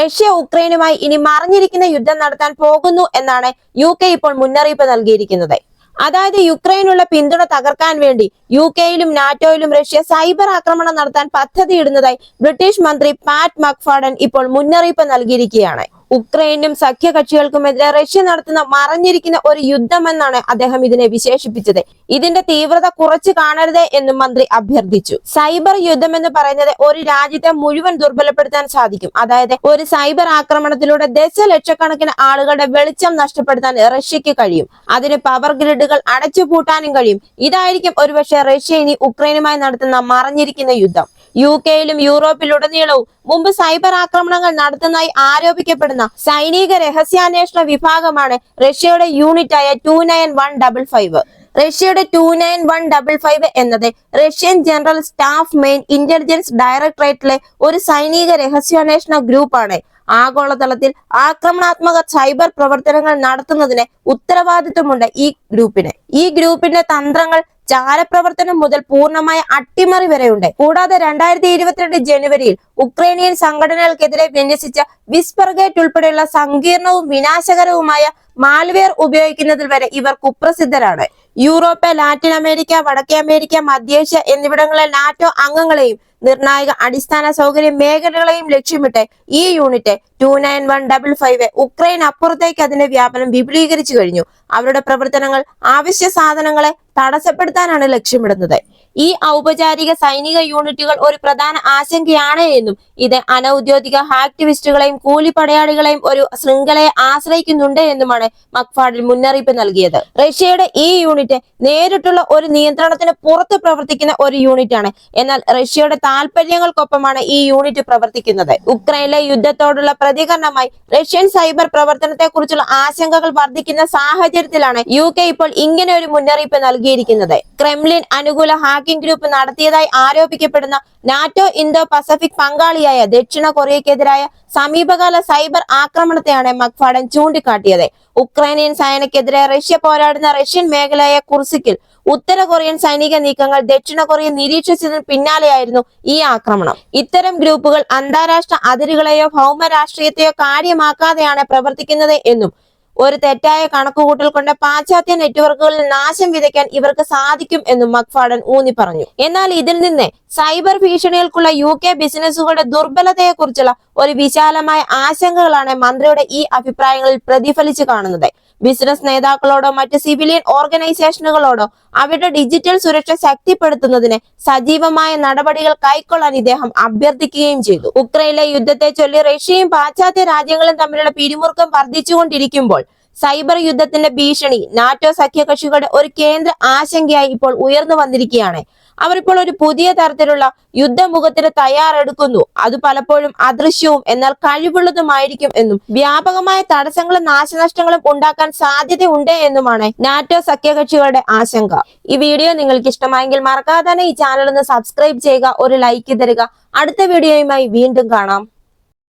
Russia ഉക്രൈനുമായി ഇനി മറിഞ്ഞിരിക്കുന്ന യുദ്ധം നടത്താൻ പോകുന്നു എന്നാണ് യു കെ ഇപ്പോൾ മുന്നറിയിപ്പ് നൽകിയിരിക്കുന്നത്. അതായത് യുക്രൈനുള്ള പിന്തുണ തകർക്കാൻ വേണ്ടി യു കെയിലും നാറ്റോയിലും റഷ്യ സൈബർ ആക്രമണം നടത്താൻ പദ്ധതിയിടുന്നതായി ബ്രിട്ടീഷ് മന്ത്രി പാറ്റ് മക്ഫാഡൻ ഇപ്പോൾ മുന്നറിയിപ്പ് നൽകിയിരിക്കുകയാണ്. ഉക്രൈനും സഖ്യകക്ഷികൾക്കുമെതിരെ റഷ്യ നടത്തുന്ന മറഞ്ഞിരിക്കുന്ന ഒരു യുദ്ധമെന്നാണ് അദ്ദേഹം ഇതിനെ വിശേഷിപ്പിച്ചത്. ഇതിന്റെ തീവ്രത കുറച്ചു കാണരുത് എന്നും മന്ത്രി അഭ്യർത്ഥിച്ചു. സൈബർ യുദ്ധം എന്ന് പറയുന്നത് ഒരു രാജ്യത്തെ മുഴുവൻ ദുർബലപ്പെടുത്താൻ സാധിക്കും. അതായത് ഒരു സൈബർ ആക്രമണത്തിലൂടെ ദശലക്ഷക്കണക്കിന് ആളുകളുടെ വെളിച്ചം നഷ്ടപ്പെടുത്താൻ റഷ്യക്ക് കഴിയും. അതിന് പവർ ഗ്രിഡുകൾ അടച്ചുപൂട്ടാനും കഴിയും. ഇതായിരിക്കും ഒരുപക്ഷെ റഷ്യ ഇനി ഉക്രൈനുമായി നടത്തുന്ന മറഞ്ഞിരിക്കുന്ന യുദ്ധം. യു കെയിലും യൂറോപ്പിലുടനീളവും മുമ്പ് സൈബർ ആക്രമണങ്ങൾ നടത്തുന്നതായി ആരോപിക്കപ്പെടുന്ന സൈനിക രഹസ്യാന്വേഷണ വിഭാഗമാണ് റഷ്യയുടെ യൂണിറ്റായ two nine one double five. റഷ്യയുടെ two nine one double five എന്നത് Russian general staff main intelligence ഡയറക്ടറേറ്റിലെ ഒരു സൈനിക രഹസ്യാന്വേഷണ ഗ്രൂപ്പാണ്. ആഗോളതലത്തിൽ ആക്രമണാത്മക സൈബർ പ്രവർത്തനങ്ങൾ നടത്തുന്നതിന് ഉത്തരവാദിത്വമുണ്ട് ഈ ഗ്രൂപ്പിന്. ഈ ഗ്രൂപ്പിന്റെ തന്ത്രങ്ങൾ ചാരപ്രവർത്തനം മുതൽ പൂർണമായ അട്ടിമറി വരെയുണ്ട്. കൂടാതെ രണ്ടായിരത്തി ഇരുപത്തിരണ്ട് ജനുവരിയിൽ ഉക്രൈനിയൻ സംഘടനകൾക്കെതിരെ വിന്യസിച്ച വിസ്പർഗേറ്റ് ഉൾപ്പെടെയുള്ള സങ്കീർണവും വിനാശകരവുമായ മാൽവെയർ ഉപയോഗിക്കുന്നതിൽ വരെ ഇവർ കുപ്രസിദ്ധരാണ്. യൂറോപ്പ് ലാറ്റിൻ അമേരിക്ക വടക്കേ അമേരിക്ക മധ്യേഷ്യ എന്നിവിടങ്ങളിലെ നാറ്റോ അംഗങ്ങളെയും നിർണായക അടിസ്ഥാന സൗകര്യ മേഖലകളെയും ലക്ഷ്യമിട്ട് ഈ unit two nine one double five Ukraine അപ്പുറത്തേക്ക് അതിന്റെ വ്യാപനം വിപുലീകരിച്ചു കഴിഞ്ഞു. അവരുടെ പ്രവർത്തനങ്ങൾ ആവശ്യ സാധനങ്ങളെ തടസ്സപ്പെടുത്താനാണ് ലക്ഷ്യമിടുന്നത്. ഈ ഔപചാരിക സൈനിക യൂണിറ്റുകൾ ഒരു പ്രധാന ആശങ്കയാണ് എന്നും ഇത് അനൌദ്യോഗിക ആക്ടിവിസ്റ്റുകളെയും കൂലിപ്പടയാളികളെയും ഒരു ശൃംഖലയെ ആശ്രയിക്കുന്നുണ്ട് എന്നുമാണ് മക്ഫാഡിൽ മുന്നറിയിപ്പ് നൽകിയത്. റഷ്യയുടെ ഈ യൂണിറ്റ് നേരിട്ടുള്ള ഒരു നിയന്ത്രണത്തിന് പുറത്ത് പ്രവർത്തിക്കുന്ന ഒരു യൂണിറ്റാണ്. എന്നാൽ റഷ്യയുടെ താല്പര്യങ്ങൾക്കൊപ്പമാണ് ഈ യൂണിറ്റ് പ്രവർത്തിക്കുന്നത്. ഉക്രൈനിലെ യുദ്ധത്തോടുള്ള പ്രതികരണമായി റഷ്യൻ സൈബർ പ്രവർത്തനത്തെ കുറിച്ചുള്ള ആശങ്കകൾ വർദ്ധിക്കുന്ന സാഹചര്യത്തിലാണ് യു കെ ഇപ്പോൾ ഇങ്ങനെ ഒരു മുന്നറിയിപ്പ് നൽകിയിരിക്കുന്നത്. ക്രെംലിൻ അനുകൂല ഹാക്കിംഗ് ഗ്രൂപ്പ് നടത്തിയതായി ആരോപിക്കപ്പെടുന്ന നാറ്റോ ഇന്തോ പസഫിക് പങ്കാളിയായ ദക്ഷിണ കൊറിയക്കെതിരായ സമീപകാല സൈബർ ആക്രമണത്തെയാണ് മക്ഫാഡൻ ചൂണ്ടിക്കാട്ടിയത്. ഉക്രൈനിയൻ സേനയ്ക്കെതിരെ റഷ്യ പോരാടുന്ന റഷ്യൻ മേഖലയായ കുർസിക്കിൽ ഉത്തര കൊറിയൻ സൈനിക നീക്കങ്ങൾ ദക്ഷിണ കൊറിയ നിരീക്ഷിച്ചതിന് പിന്നാലെയായിരുന്നു ഈ ആക്രമണം. ഇത്തരം ഗ്രൂപ്പുകൾ അന്താരാഷ്ട്ര അതിരുകളെയോ ഭൗമ രാഷ്ട്രീയത്തെയോ കാര്യമാക്കാതെയാണ് പ്രവർത്തിക്കുന്നത് എന്നും ഒരു തെറ്റായ കണക്കുകൂട്ടൽ കൊണ്ട് പാശ്ചാത്യ നെറ്റ്വർക്കുകളിൽ നാശം വിതയ്ക്കാൻ ഇവർക്ക് സാധിക്കും എന്നും മക്ഫാഡൻ ഊന്നി പറഞ്ഞു. എന്നാൽ ഇതിൽ നിന്ന് സൈബർ ഭീഷണികൾക്കുള്ള യു കെ ബിസിനസ്സുകളുടെ ദുർബലതയെക്കുറിച്ചുള്ള ഒരു വിശാലമായ ആശങ്കകളാണ് മന്ത്രിയുടെ ഈ അഭിപ്രായങ്ങളിൽ പ്രതിഫലിച്ചു കാണുന്നത്. ബിസിനസ് നേതാക്കളോടോ മറ്റ് സിവിലിയൻ ഓർഗനൈസേഷനുകളോടോ അവരുടെ ഡിജിറ്റൽ സുരക്ഷ ശക്തിപ്പെടുത്തുന്നതിന് സജീവമായ നടപടികൾ കൈക്കൊള്ളാൻ ഇദ്ദേഹം അഭ്യർത്ഥിക്കുകയും ചെയ്തു. ഉക്രൈനിലെ യുദ്ധത്തെ ചൊല്ലി റഷ്യയും പാശ്ചാത്യ രാജ്യങ്ങളും തമ്മിലുള്ള പിരിമുറുക്കം വർദ്ധിച്ചുകൊണ്ടിരിക്കുമ്പോൾ സൈബർ യുദ്ധത്തിന്റെ ഭീഷണി നാറ്റോ സഖ്യകക്ഷികളുടെ ഒരു കേന്ദ്ര ആശങ്കയായി ഇപ്പോൾ ഉയർന്നു വന്നിരിക്കുകയാണ്. അവർ ഇപ്പോൾ ഒരു പുതിയ തരത്തിലുള്ള യുദ്ധമുഖത്തിന് തയ്യാറെടുക്കുന്നു. അത് പലപ്പോഴും അദൃശ്യവും എന്നാൽ കഴിവുള്ളതുമായിരിക്കും എന്നും വ്യാപകമായ തടസ്സങ്ങളും നാശനഷ്ടങ്ങളും ഉണ്ടാക്കാൻ സാധ്യതയുണ്ട് എന്നുമാണ് നാറ്റോ സഖ്യകക്ഷികളുടെ ആശങ്ക. ഈ വീഡിയോ നിങ്ങൾക്ക് ഇഷ്ടമായെങ്കിൽ മറക്കാതെ തന്നെ ഈ ചാനൽ ഒന്ന് സബ്സ്ക്രൈബ് ചെയ്യുക ഒരു ലൈക്ക് തരിക. അടുത്ത വീഡിയോയുമായി വീണ്ടും കാണാം.